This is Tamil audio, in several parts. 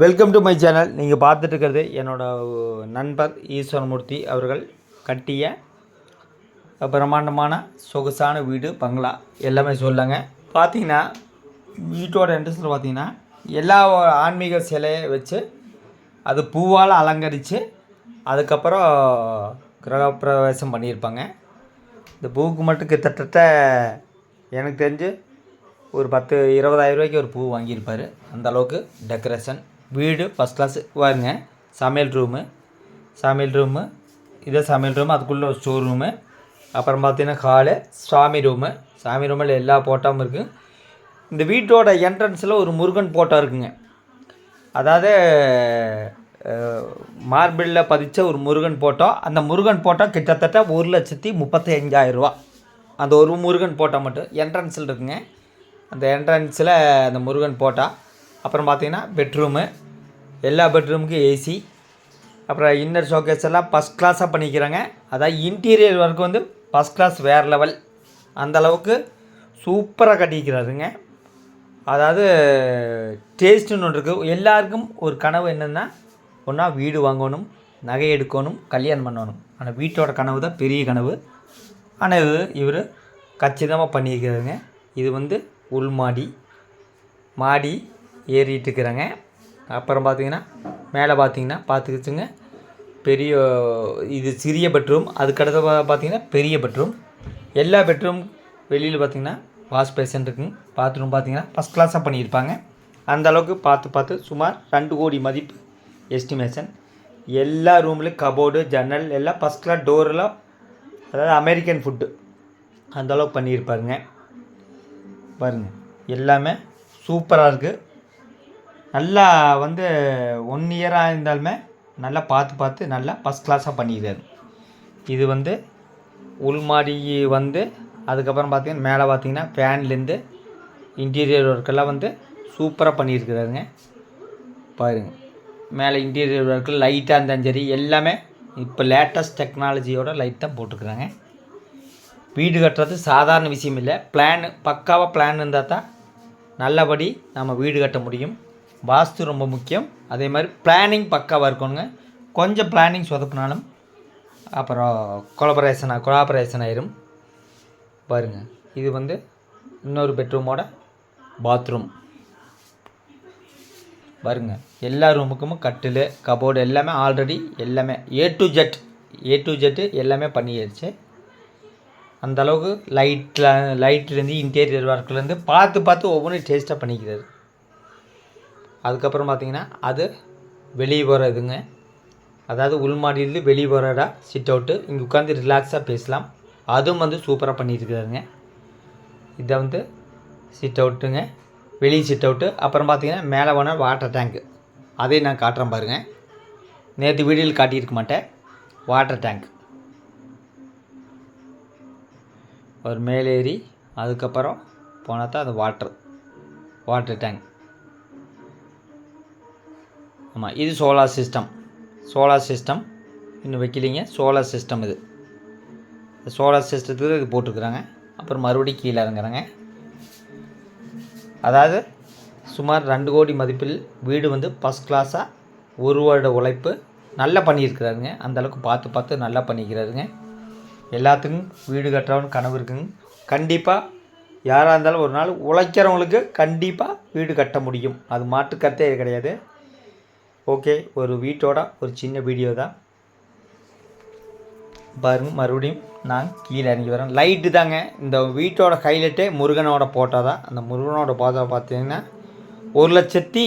வெல்கம் டு மை சேனல் நீங்கள் பார்த்துட்டு இருக்கிறது நண்பர் ஈஸ்வரமூர்த்தி அவர்கள் கட்டிய பிரம்மாண்டமான சொகுசான வீடு பங்களா. எல்லாமே சொல்லாங்க பார்த்தீங்கன்னா வீட்டோட என்ட்ரன்ஸில் பார்த்தீங்கன்னா எல்லா ஆன்மீக சிலையை வச்சு அது பூவால் அலங்கரித்து அதுக்கப்புறம் கிரகப்பிரவேசம் பண்ணியிருப்பாங்க. இந்த பூவுக்கு மட்டும் கிட்டத்தட்ட எனக்கு தெரிஞ்சு ஒரு பத்து இருபதாயிரம் ரூபாய்க்கு ஒரு பூ வாங்கியிருப்பார். அந்தளவுக்கு டெக்கரேஷன் வீடு ஃபஸ்ட் கிளாஸ் பாருங்க சமையல் ரூமு சமையல் ரூமு இதே சமையல் ரூமு அதுக்குள்ளே ஒரு ஸ்டோர் ரூமு அப்புறம் பார்த்தீங்கன்னா ஹாலு சாமி ரூமு சாமி ரூமில் எல்லா போட்டாவும் இருக்குது இந்த வீட்டோட என்ட்ரன்ஸில் ஒரு முருகன் போட்டோ இருக்குங்க. அதாவது மார்பிளில் பதித்த ஒரு முருகன் போட்டோ அந்த முருகன் போட்டோ கிட்டத்தட்ட ஒரு லட்சத்தி முப்பத்தி அஞ்சாயிரரூவா ரூபா. அந்த ஒரு முருகன் போட்டோ மட்டும் என்ட்ரன்ஸில் இருக்குங்க. அந்த என்ட்ரன்ஸில் அந்த முருகன் போட்டா அப்புறம் பார்த்தீங்கன்னா பெட்ரூமு எல்லா பெட்ரூமுக்கும் ஏசி அப்புறம் இன்னர் ஷோகேஸ் எல்லாம் ஃபஸ்ட் கிளாஸாக பண்ணிக்கிறாங்க. அதாவது இன்டீரியர் ஒர்க் வந்து ஃபஸ்ட் கிளாஸ் வேறு லெவல் அந்த அளவுக்கு சூப்பராக கட்டிக்கிறாருங்க. அதாவது டேஸ்ட்டுன்னு ஒன்று இருக்குது எல்லாருக்கும் ஒரு கனவு என்னென்னா ஒன்றா வீடு வாங்கணும் நகை எடுக்கணும் கல்யாணம் பண்ணணும். ஆனால் வீட்டோட கனவு தான் பெரிய கனவு. ஆனால் இது இவர் கச்சிதமாக பண்ணியிருக்கிறாருங்க இது வந்து உள் மாடி மாடி ஏறிட்டு இருக்கிறாங்க. அப்புறம் பார்த்தீங்கன்னா மேலே பார்த்தீங்கன்னா பார்த்துக்கிச்சுங்க. பெரிய இது சிறிய பெட்ரூம். அதுக்கடுத்து பார்த்தீங்கன்னா பெரிய பெட்ரூம். எல்லா பெட்ரூம் வெளியில் பார்த்தீங்கன்னா வாஷ் பேஷன் இருக்குங்க பாத்ரூம் பார்த்தீங்கன்னா ஃபஸ்ட் கிளாஸாக பண்ணியிருப்பாங்க. அந்த அளவுக்கு பார்த்து பார்த்து சுமார் ரெண்டு கோடி மதிப்பு எஸ்டிமேஷன் எல்லா ரூம்லேயும் கபோர்டு ஜன்னல் எல்லாம் ஃபஸ்ட் கிளாஸ் டோரெல்லாம் அதாவது அமெரிக்கன் ஃபுட்டு அந்தளவுக்கு பண்ணியிருப்பாருங்க. பாருங்க. எல்லாமே சூப்பராக இருக்குது நல்லா வந்து ஒன் இயராக இருந்தாலுமே நல்லா பார்த்து பார்த்து நல்லா ஃபஸ்ட் கிளாஸாக பண்ணிக்கிறாரு. இது வந்து உள்மாடி வந்து அதுக்கப்புறம் பார்த்தீங்கன்னா மேலே பார்த்தீங்கன்னா ஃபேன்லேருந்து இன்டீரியர் ஒர்க்கெல்லாம் வந்து சூப்பராக பண்ணியிருக்கிறாருங்க. பாருங்க. மேலே இன்டீரியர் ஒர்க்கு லைட்டாக இருந்தாலும் சரி எல்லாமே இப்போ லேட்டஸ்ட் டெக்னாலஜியோட லைட் தான் போட்டுருக்குறாங்க. வீடு கட்டுறது சாதாரண விஷயம் இல்லை. பிளான் பக்காவாக பிளான் இருந்தால் தான் நல்லபடி நம்ம வீடு கட்ட முடியும். வாஸ்து ரொம்ப முக்கியம். அதே மாதிரி பிளானிங் பக்காவாக இருக்கணுங்க. கொஞ்சம் பிளானிங் சொதப்பினாலும் அப்புறம் கொலபரேஷன் கொலாபரேஷன் ஆயிரும். பாருங்கள் இது வந்து இன்னொரு பெட்ரூமோட பாத்ரூம் பாருங்கள் எல்லா ரூமுக்கும் கட்டில் கபோர்டு எல்லாமே ஆல்ரெடி எல்லாமே A to Z A to Z எல்லாமே பண்ணிடுச்சு அந்த அளவுக்கு லைட்டில் லைட்லேருந்து இன்டீரியர் ஒர்க்லேருந்து பார்த்து பார்த்து ஒவ்வொன்றும் டேஸ்ட்டாக பண்ணிக்கிறாரு. அதுக்கப்புறம் பார்த்திங்கன்னா அது வெளியே வர இதுங்க. அதாவது உள்மாடியிலேருந்து வெளியே போகிறடா சிட் அவுட்டு இங்கே உட்காந்து ரிலாக்ஸாக பேசலாம். அதுவும் வந்து சூப்பராக பண்ணியிருக்கிறாருங்க. இதை வந்து சிட் அவுட்டுங்க வெளியே சிட் அவுட்டு அப்புறம் பார்த்திங்கன்னா மேலே போனால் வாட்டர் டேங்க்கு அதையும் நான் காட்டுறேன் பாருங்கள் நேற்று வீடியோவில் காட்டியிருக்க மாட்டேன். வாட்டர் டேங்க் ஒரு மேலேறி அதுக்கப்புறம் போனால் தான் அது வாட்டர் வாட்டர் டேங்க் ஆமாம் இது சோலார் சிஸ்டம் சோலார் சிஸ்டம் இன்னும் வைக்கலிங்க. சோலார் சிஸ்டம் இது. சோலார் சிஸ்டத்துக்கு இது போட்டிருக்குறாங்க. அப்புறம் மறுபடியும் கீழே இறங்குறாங்க. அதாவது சுமார் ரெண்டு கோடி மதிப்பில் வீடு வந்து ஃபஸ்ட் கிளாஸாக ஒரு வருட உழைப்பு நல்லா பண்ணியிருக்கிறாருங்க. அந்த அளவுக்கு பார்த்து பார்த்து நல்லா பண்ணிக்கிறாருங்க. எல்லாத்துக்கும் வீடு கட்டுறவன் கனவு இருக்குங்க. கண்டிப்பாக யாராக இருந்தாலும் ஒரு நாள் உழைக்கிறவங்களுக்கு கண்டிப்பாக வீடு கட்ட முடியும். அது மாட்டு கிடையாது. ஓகே ஒரு வீட்டோட ஒரு சின்ன வீடியோ தான். பாருங்க மறுபடியும் நான் கீழே இறங்கி வரேன். லைட்டு தாங்க. இந்த வீட்டோட ஹைலைட்டே முருகனோட போட்டோ தான். அந்த முருகனோட போட்டோ பார்த்தீங்கன்னா ஒரு லட்சத்தி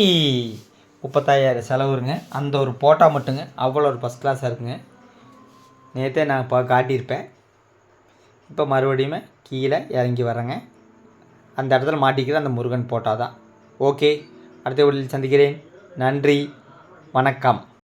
முப்பத்தாயிரம் செலவுருங்க. அந்த ஒரு போட்டோ மட்டுங்க. அவ்வளோ ஒரு ஃபஸ்ட் கிளாஸாக இருக்குங்க. நேற்றே நான் இப்போ காட்டியிருப்பேன். இப்போ மறுபடியுமே கீழே இறங்கி வரேங்க. அந்த இடத்துல மாட்டிக்கிற அந்த முருகன் போட்டோ தான். ஓகே அடுத்த வீட்டில் சந்திக்கிறேன். நன்றி. வணக்கம்.